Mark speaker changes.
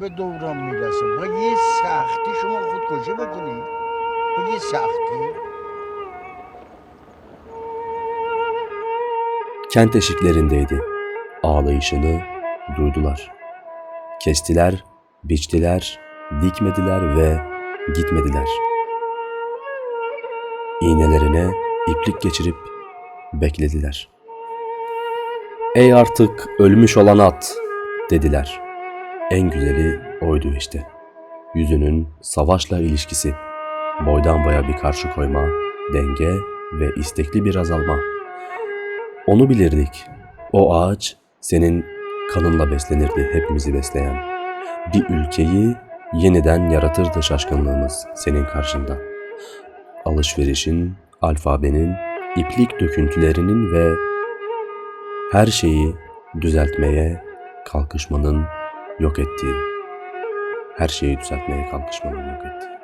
Speaker 1: به دوران میرسه با یه سختی شما خودکشی بکنی با یه سختی
Speaker 2: Kent eşiklerindeydi. Ağlayışını duydular. Kestiler, biçtiler, dikmediler ve gitmediler. İğnelerine iplik geçirip beklediler. Ey artık ölmüş olan at dediler. En güzeli oydu işte. Yüzünün savaşla ilişkisi, boydan boya bir karşı koyma, denge ve istekli bir azalma. Onu bilirdik. O ağaç senin kanınla beslenirdi hepimizi besleyen. Bir ülkeyi yeniden yaratırdı şaşkınlığımız senin karşında. Alışverişin, alfabenin, iplik döküntülerinin ve her şeyi düzeltmeye kalkışmanın yok ettiği. Her şeyi düzeltmeye kalkışmanın yok ettiği.